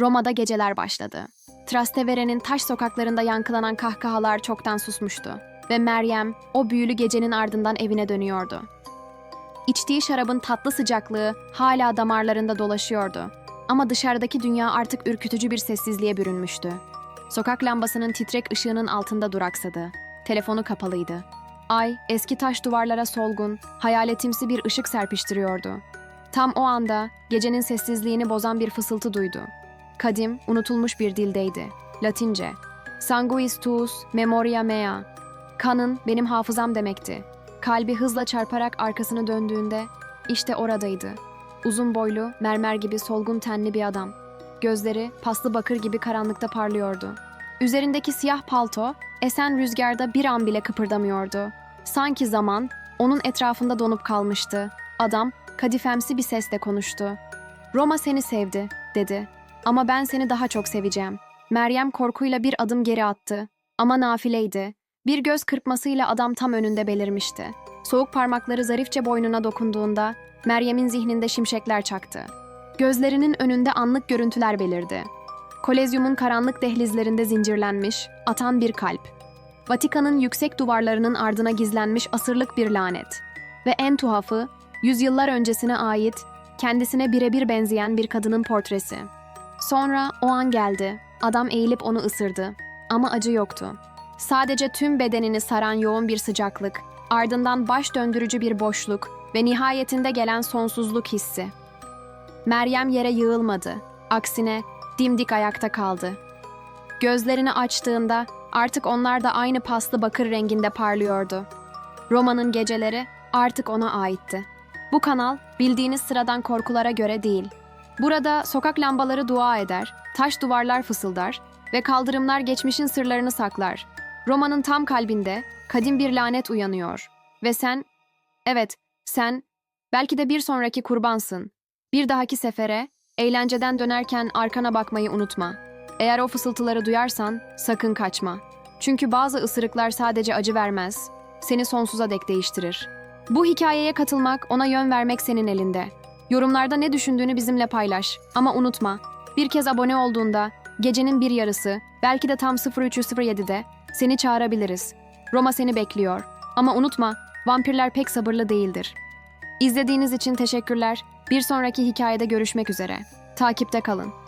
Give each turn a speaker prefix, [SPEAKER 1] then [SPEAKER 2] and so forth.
[SPEAKER 1] Roma'da geceler başladı. Trastevere'nin taş sokaklarında yankılanan kahkahalar çoktan susmuştu ve Meryem o büyülü gecenin ardından evine dönüyordu. İçtiği şarabın tatlı sıcaklığı hala damarlarında dolaşıyordu. Ama dışarıdaki dünya artık ürkütücü bir sessizliğe bürünmüştü. Sokak lambasının titrek ışığının altında duraksadı. Telefonu kapalıydı. Ay, eski taş duvarlara solgun, hayaletimsi bir ışık serpiştiriyordu. Tam o anda gecenin sessizliğini bozan bir fısıltı duydu. Kadim, unutulmuş bir dildeydi. Latince. Sanguis tuus memoria mea. Kanın benim hafızam demekti. Kalbi hızla çarparak arkasını döndüğünde işte oradaydı. Uzun boylu, mermer gibi solgun tenli bir adam. Gözleri paslı bakır gibi karanlıkta parlıyordu. Üzerindeki siyah palto esen rüzgarda bir an bile kıpırdamıyordu. Sanki zaman onun etrafında donup kalmıştı. Adam kadifemsi bir sesle konuştu. Roma seni sevdi, dedi. Ama ben seni daha çok seveceğim. Meryem korkuyla bir adım geri attı. Ama nafileydi. Bir göz kırpmasıyla adam tam önünde belirmişti. Soğuk parmakları zarifçe boynuna dokunduğunda Meryem'in zihninde şimşekler çaktı. Gözlerinin önünde anlık görüntüler belirdi. Kolezyumun karanlık dehlizlerinde zincirlenmiş, atan bir kalp. Vatikan'ın yüksek duvarlarının ardına gizlenmiş asırlık bir lanet. Ve en tuhafı, yüzyıllar öncesine ait, kendisine birebir benzeyen bir kadının portresi. Sonra o an geldi. Adam eğilip onu ısırdı. Ama acı yoktu. Sadece tüm bedenini saran yoğun bir sıcaklık, ardından baş döndürücü bir boşluk ve nihayetinde gelen sonsuzluk hissi. Meryem yere yığılmadı. Aksine dimdik ayakta kaldı. Gözlerini açtığında artık onlar da aynı paslı bakır renginde parlıyordu. Roma'nın geceleri artık ona aitti. Bu kanal bildiğiniz sıradan korkulara göre değil. Burada sokak lambaları dua eder, taş duvarlar fısıldar ve kaldırımlar geçmişin sırlarını saklar. Roma'nın tam kalbinde kadim bir lanet uyanıyor. Ve sen, evet sen, belki de bir sonraki kurbansın. Bir dahaki sefere, eğlenceden dönerken arkana bakmayı unutma. Eğer o fısıltıları duyarsan sakın kaçma. Çünkü bazı ısırıklar sadece acı vermez, seni sonsuza dek değiştirir. Bu hikayeye katılmak, ona yön vermek senin elinde. Yorumlarda ne düşündüğünü bizimle paylaş. Ama unutma, bir kez abone olduğunda gecenin bir yarısı, belki de tam 03.07'de seni çağırabiliriz. Roma seni bekliyor. Ama unutma, vampirler pek sabırlı değildir. İzlediğiniz için teşekkürler. Bir sonraki hikayede görüşmek üzere. Takipte kalın.